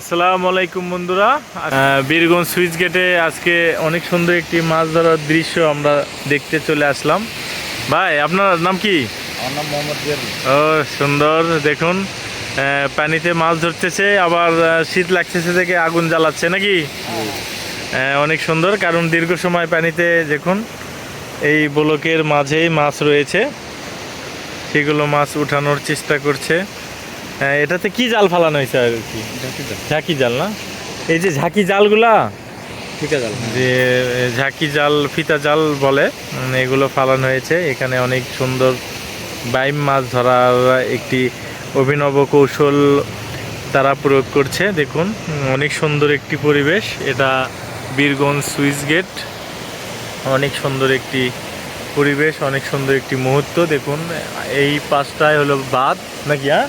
আসসালামু আলাইকুম বন্ধুরা। বীরগঞ্জ সুইচ গেটে আজকে অনেক সুন্দর একটি মাছ ধরার দৃশ্য আমরা দেখতে চলে আসলাম। ভাই আপনার নাম কি? আমার নাম মোহাম্মদ ও সুন্দর দেখুন পানিতে মাছ ধরতেছে আবার শীত লাগতেছে থেকে আগুন জ্বালাচ্ছে নাকি? আহ, অনেক সুন্দর কারণ দীর্ঘ সময় পানিতে দেখুন এই ব্লকের মাঝেই মাছ রয়েছে। সেগুলো মাছ উঠানোর চেষ্টা করছে। আহ, এটাতে কি জাল ফালানো হয়েছে আর কি? ঝাঁকি জাল। না? এই যে ঝাঁকি জালগুলা? যে ঝাঁকি জাল ফিতা জাল বলে এগুলো ফালানো হয়েছে। এখানে অনেক সুন্দর বাইম মাছ ধরার একটি অভিনব কৌশল তারা প্রয়োগ করছে দেখুন। অনেক সুন্দর একটি পরিবেশ। এটা বীরগঞ্জ সুইচ গেট। অনেক সুন্দর একটি পরিবেশ অনেক সুন্দর একটি মুহূর্ত দেখুন। এই পাশটায় হলো বাঁধ নাকি হ্যাঁ?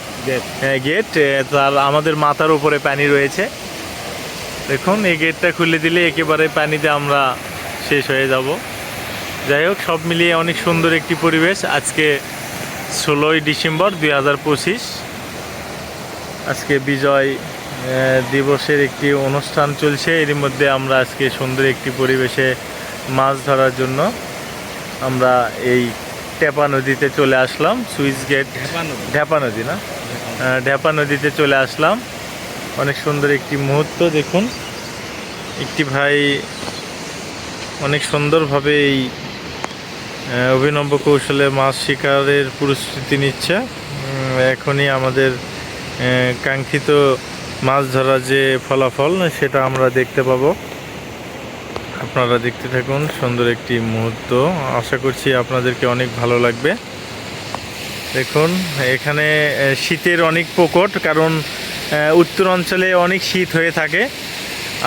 হ্যাঁ, গেট। তার আমাদের মাথার উপরে পানি রয়েছে। দেখুন এই গেটটা খুলে দিলে একেবারে পানিতে আমরা শেষ হয়ে যাব। যাই হোক সব মিলিয়ে অনেক সুন্দর একটি পরিবেশ। আজকে ষোলোই ডিসেম্বর দুই হাজার পঁচিশ। আজকে বিজয় দিবসের একটি অনুষ্ঠান চলছে। এর মধ্যে আমরা আজকে সুন্দর একটি পরিবেশে মাছ ধরার জন্য আমরা এই টেপা নদীতে চলে আসলাম সুইচ গেট। ঢ্যাপা নদী? না? আহ, ঢ্যাপা নদীতে চলে আসলাম। অনেক সুন্দর একটি মুহূর্ত দেখুন। একটি ভাই অনেক সুন্দরভাবে এই অভিনব কৌশলে মাছ শিকারের প্রস্তুতি নিচ্ছে। এখনই আমাদের কাঙ্ক্ষিত মাছ ধরার যে ফলাফল সেটা আমরা দেখতে পাবো। আপনারা দেখতে থাকুন, সুন্দর একটি মুহূর্ত। আশা করছি আপনাদেরকে অনেক ভালো লাগবে। দেখুন, এখানে শীতের অনেক প্রকট, কারণ উত্তর অঞ্চলে অনেক শীত হয়ে থাকে।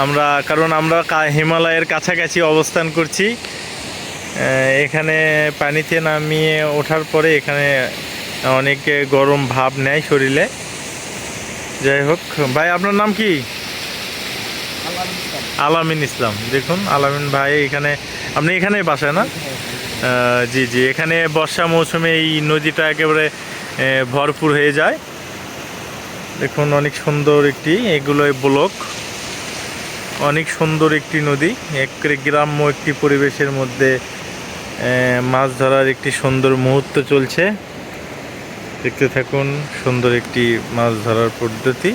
আমরা, কারণ আমরা হিমালয়ের কাছাকাছি অবস্থান করছি। এখানে পানিতে নামিয়ে ওঠার পরে এখানে অনেক গরম ভাব নেয় শরীরে। যাই হোক, ভাই, আপনার নাম কি? আলামিন ইসলাম। দেখুন, আলামিন ভাই এখানে আপনি এখানেই বাসায় না? জি জি, এখানে বর্ষা মৌসুমে এই নদীটা একেবারে ভরপুর হয়ে যায়। দেখুন, অনেক সুন্দর একটি এগুলো ব্লক। অনেক সুন্দর একটি নদী। এক গ্রাম্য একটি পরিবেশের মধ্যে মাছ ধরার একটি সুন্দর মুহূর্ত চলছে। দেখতে থাকুন, সুন্দর একটি মাছ ধরার পদ্ধতি।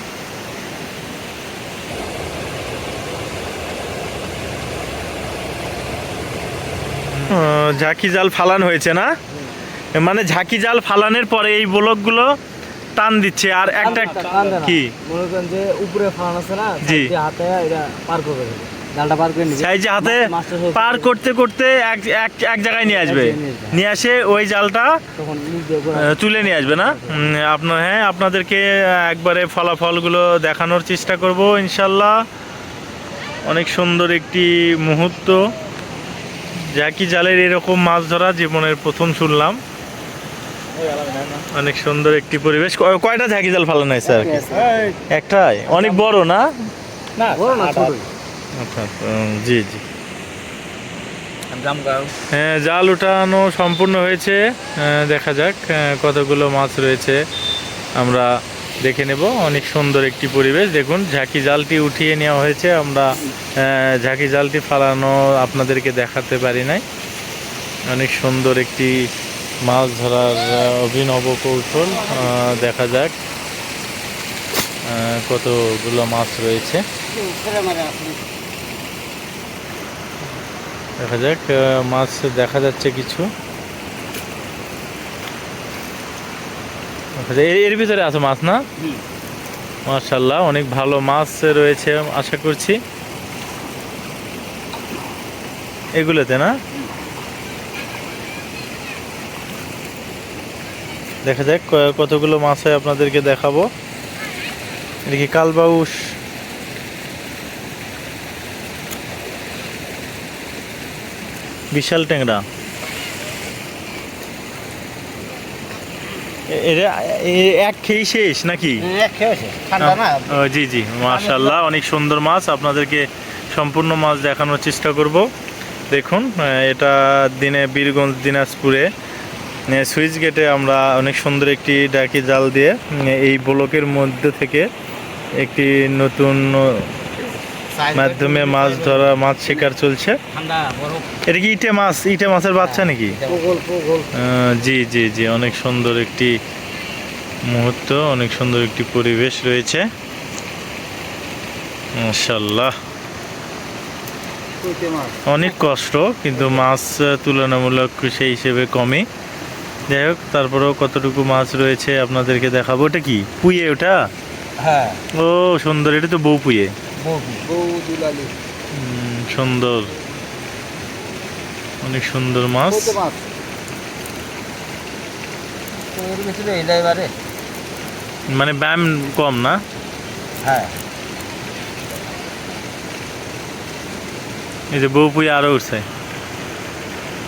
ঝাঁকি জাল ফালান হয়েছে না? মানে ঝাঁকি জাল ফালানের পরে এই ব্লকগুলো টান দিচ্ছে আর একটা। কি? মনে করেন যে উপরে ফান আছে না জি। হাতে এটা পার করবে। জালটা পার করে নিবে। সাইজে হাতে মা- মাছটা সব- পার করতে করতে এক এক এক জায়গায় নিয়ে আসবে। নিয়ে। আসে ওই জালটা তুলে নিয়ে আসবে না? আপনার হ্যাঁ আপনাদেরকে একবারে ফলাফলগুলো দেখানোর চেষ্টা করব ইনশাল্লাহ। অনেক সুন্দর একটি মুহূর্ত। জ্যাকি জালের এরকম মাছ ধরা জীবনের প্রথম শুনলাম। অনেক সুন্দর একটি পরিবেশ। কয়টা ঝাঁকি জাল ফালানো হয়েছে আর কি? একটাই? অনেক বড় না? না বড় না ছোট আচ্ছা জি জি। হ্যাঁ জাল উঠানো সম্পূর্ণ হয়েছে। দেখা যাক কতগুলো মাছ রয়েছে। আমরা দেখে নেব, অনেক সুন্দর একটি পরিবেশ। দেখুন, ঝাঁকি জালটি উঠিয়ে নেওয়া হয়েছে। আমরা ঝাঁকি জালটি ফালানো আপনাদেরকে দেখাতে পারি নাই। অনেক সুন্দর একটি মাছ ধরার অভিনব কৌশল দেখা যাক কতগুলো মাছ রয়েছে। দেখা যাক মাছ দেখা যাচ্ছে কিছু। যায়- এর- ভিতরে আছে মাছ না? মার্শাল্লাহ অনেক ভালো মাছ রয়েছে, আশা করছি। এগুলোতে না? দেখা যাক কতগুলো মাছ হয় আপনাদেরকে দেখাবো। এটা কি কালবাউস? বিশাল ট্যাংরা। এ- এরা এ- এক খেয়ে শেষ নাকি? জি জি মাশাল্লাহ অনেক সুন্দর মাছ আপনাদেরকে সম্পূর্ণ মাছ দেখানোর চেষ্টা করব। দেখুন এটা দিনে বীরগঞ্জ দিনাজপুরে সুইচ গেটে আমরা অনেক সুন্দর একটি ডাকি জাল দিয়ে এই ব্লকের মধ্যে থেকে একটি নতুন মাধ্যমে মাছ ধরা মাছ শিকার চলছে। এটা কি ইটে মাছ? ইটে মাছের বাচ্চা নাকি? পোগল আহ, জি জি জি অনেক সুন্দর একটি মুহূর্ত অনেক সুন্দর একটি পরিবেশ রয়েছে। মাশাল্লাহ অনেক কষ্ট কিন্তু মাছ তুলনামূলক সেই হিসেবে কমই। যাই হোক তারপরেও কতটুকু মাছ রয়েছে আপনাদেরকে দেখাবো। ওটা কি? পুয়ে ওটা? হ্যাঁ। ও সুন্দর এটা তো বউ পুয়ে দুলালি সুন্দর। অনেক সুন্দর মাছ। মানে ব্যায়াম কম না? হ্যাঁ। এই যে বউপুয়ে আরও উঠছে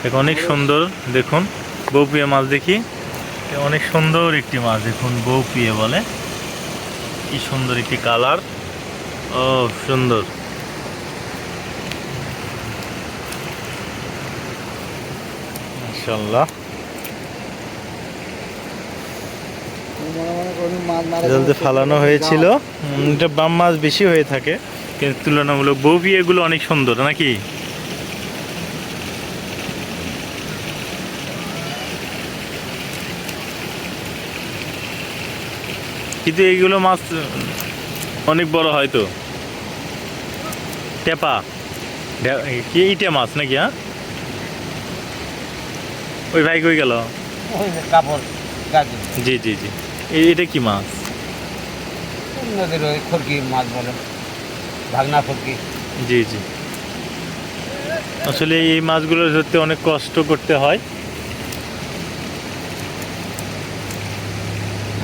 দেখো অনেক সুন্দর দেখুন। বউপুয়ে মাছ দেখি। অনেক সুন্দর একটি মাছ দেখুন বউপুয়ে বলে। কি সুন্দর একটি কালার। ও সুন্দর। রেজাল্টে ফালানো হয়েছিল। এটা বাম মাছ বেশি হয়ে থাকে, কিন্তু তুলনামূলক বউপি এগুলো অনেক সুন্দর, নাকি? কিন্তু এইগুলো মাছ অনেক বড় হয় তো। টেপা। কি ইটে মাছ নাকি হ্যাঁ? ওই ভাই কই গেল? জি জি জি। এটা কি মাছ? নদীর ওই খরকি মাছ বলে ভাগনা খরকি। জি জি। আসলে এই মাছগুলো ধরতে অনেক কষ্ট করতে হয়।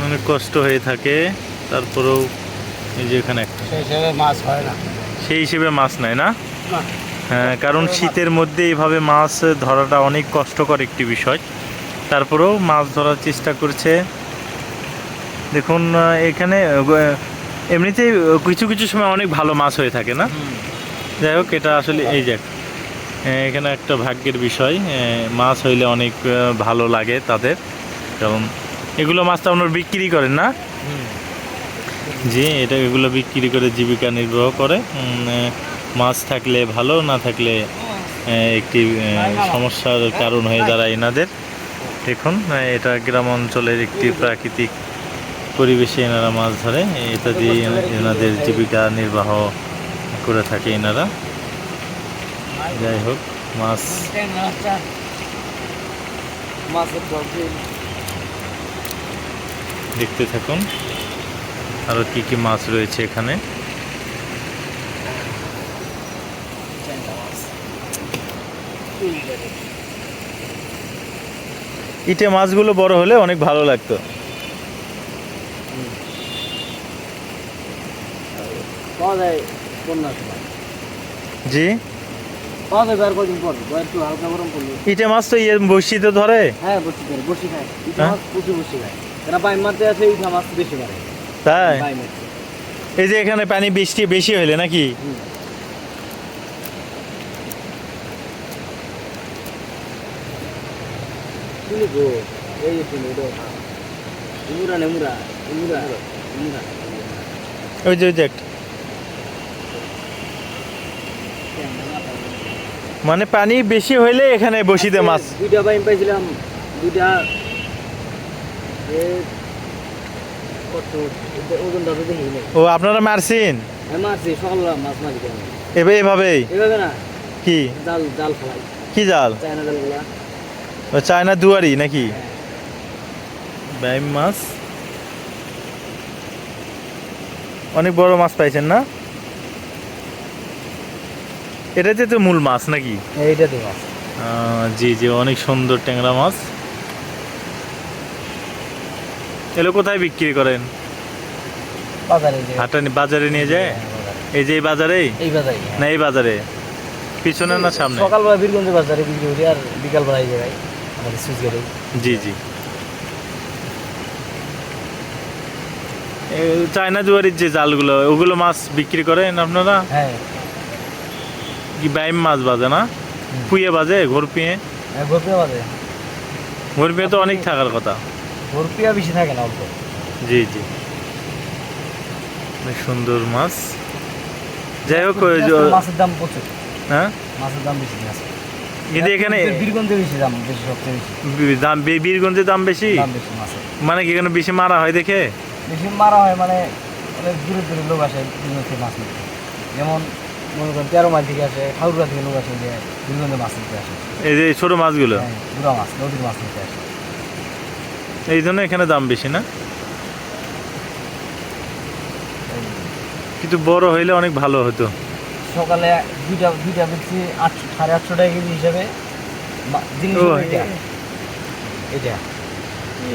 অনেক কষ্ট হয়ে থাকে তারপরেও এই যে এখানে একটা। সেই হিসেবে মাছ হয় না। সেই হিসেবে মাছ নেয় না। হ্যাঁ কারণ শীতের মধ্যে এইভাবে মাছ ধরাটা অনেক কষ্টকর একটি বিষয়। তারপরেও মাছ ধরার চেষ্টা করছে। দেখুন এখানে এমনিতেই কিছু কিছু সময় অনেক ভালো মাছ হয়ে থাকে না? যাই হোক এটা আসলে এই যে এখানে একটা ভাগ্যের বিষয়। মাছ হইলে অনেক ভালো লাগে তাদের। কারণ এগুলো মাছটা আপনার বিক্রি করেন না? জি, এটা এগুলো বিক্রি করে জীবিকা নির্বাহ করে। মাছ থাকলে ভালো, না থাকলে একটি সমস্যার কারণ হয়ে দাঁড়ায় এনাদের। দেখুন এটা গ্রাম অঞ্চলের একটি প্রাকৃতিক পরিবেশে এনারা মাছ ধরে। এটা দিয়ে এনাদের জীবিকা নির্বাহ করে থাকে এনারা। যাই হোক, মাছ দেখতে থাকুন। আরও কি কি মাছ রয়েছে এখানে? ইটে মাছগুলো বড় হলে অনেক ভালো লাগতো। জি? ইটে মাছ তো ইয়ে বসিতে ধরে? হ্যাঁ বসি করে বসি খায়। ইটা হ্যাঁ? মাছ প্রচুর বসি খায়। এরা বাইম মারতে আছে ইটা মাছ বেশি মারে। তাই? এই যে এখানে পানি বৃষ্টি বেশি হইলে নাকি? হুম। শুনি গো এই যে শুনি এটা নেমুরা নেমুরা নেমুরা নেমুরা ওই যে ওই যে একটা। মানে পানি বেশি হইলে এখানে বসিতে মাছ। দুইটা বাইম পাইছিলাম দুইটা এ কত এটা ওজনটা তো দেখি নাই ও আপনারা মারছেন? কেন? এভাবে এভাবেই? কি? কি জাল? চায়না দুয়ারি নাকি? বাইম মাছ। অনেক বড় মাছ পাইছেন না? এটাতে তো মূল মাছ নাকি? মাছ। জি জি অনেক সুন্দর ট্যাংরা মাছ। এগুলো কোথায় বিক্রি করেন? বাজারে বাজারে নিয়ে যায়? এই যে এই বাজারেই? এই বাজারে না এই বাজারে? পিছনে না সামনে? সকালবেলা বীরগঞ্জ বাজারে বিক্রি করি আর বিকালবেলা এই জায়গায় আমাদের সুইচ জি জি। চায়না দুয়ারির যে জালগুলো ওগুলো মাছ বিক্রি করেন আপনারা? হ্যাঁ। কি বাইম মাছ বাজে না। পুয়ে বাজে ঘোরপিয়ে? হ্যাঁ ঘুরপিয়া বাজে। ঘোরপিয়ে তো অনেক থাকার কথা। ঘুরপিয়া বেশি থাকে না অল্প। জি জি। অনেক সুন্দর মাছ। যাই হোক মাছের দাম প্রচুর। হ্যাঁ? মাছের দাম বেশি আছে। কিন্তু এখানে বীরগঞ্জে বেশি দাম বেশি সবচেয়ে বেশি। বি- দাম বেশি? দাম বেশি মাছের। মানে কি এখানে বেশি মারা হয় দেখে? বেশি মারা হয় মানে অনেক দূরে দূরে লোক আসে বীরগঞ্জ থেকে মাছ নিতে। যেমন মনে করেন তেরো মাইল থেকে আসে ঠাকুরা থেকে লোক আসে যে বীরগঞ্জে মাছ নিতে আসে। এই যে ছোট মাছগুলো? হ্যাঁ, মাছ নদীর মাছ নিতে আসে। এই জন্য এখানে দাম বেশি না? কিন্তু বড় হইলে অনেক ভালো হতো। সকালে দুইটা দুইটা বেশি আটশো সাড়ে আটশো টাকা কেজি হিসাবে। এটা।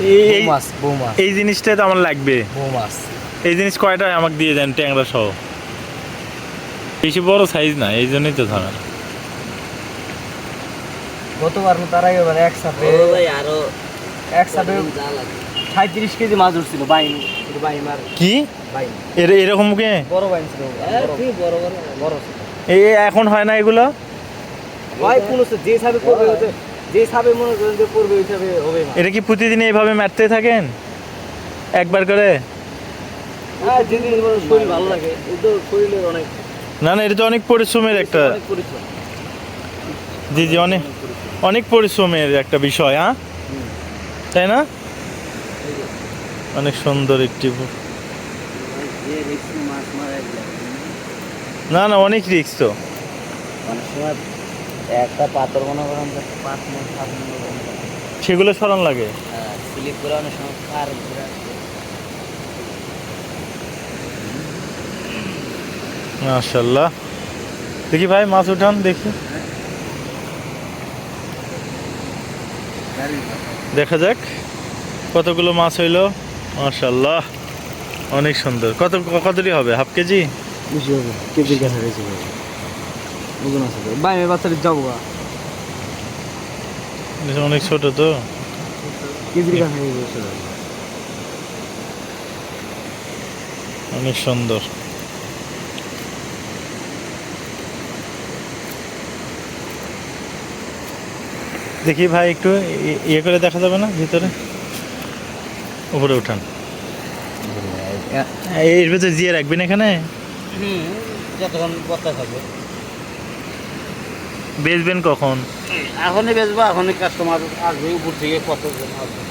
এই বউ এই- মাছ বউ মাছ। এই জিনিসটা তো আমার লাগবে। এই জিনিস কয়টা আমাকে দিয়ে দেন ট্যাংরা সহ? বেশি বড় সাইজ না এই জন্যই তো ধরেন। গতবার তার আগে এবার একসাথে আরও একসাথে সাঁত্রিশ কেজি মাছ উঠছিল বাইন বাইন আর কি? এর এরকম কে? বড় বাইন ছিল বড়। বড় বড়? বড় এই এখন হয় না এগুলো? হয় কোন যে হিসাবে করবে যে হিসাবে মনে করেন যে করবে ওই হিসাবে হবে। এটা কি প্রতিদিন এইভাবে মারতে থাকেন? একবার করে? হ্যাঁ যেদিন শরীর ভালো লাগে তো শরীরের অনেক না না এটা তো অনেক পরিশ্রমের একটা জি জি অনেক অনেক পরিশ্রমের একটা বিষয় হ্যাঁ তাই না? অনেক সুন্দর একটি না না অনেক রিক্স তো। একটা পাথর মনে করেন পাঁচ মন সাত মন সেগুলো সরান লাগে। হ্যাঁ, স্লিপ করে অনেক সময় কার মাশাল্লাহ দেখি ভাই মাছ উঠান দেখি। দেখা যাক। কতগুলো মাছ হইল? মাশাল্লাহ অনেক সুন্দর। কত কতটি হবে? Half KG? বেশি হবে হবে বাইরে যাব অনেক ছোট তো। কেজির অনেক সুন্দর। দেখি ভাই একটু ইয়ে করে দেখা যাবে না ভিতরে? উপরে উঠান। এর ভিতরে জিয়ে রাখবেন এখানে? হুম যতক্ষণ কথা থাকবে। বেচবেন কখন? এখনই বেচবো এখনই কাস্টমার আসবে উপর থেকে কত আসবে।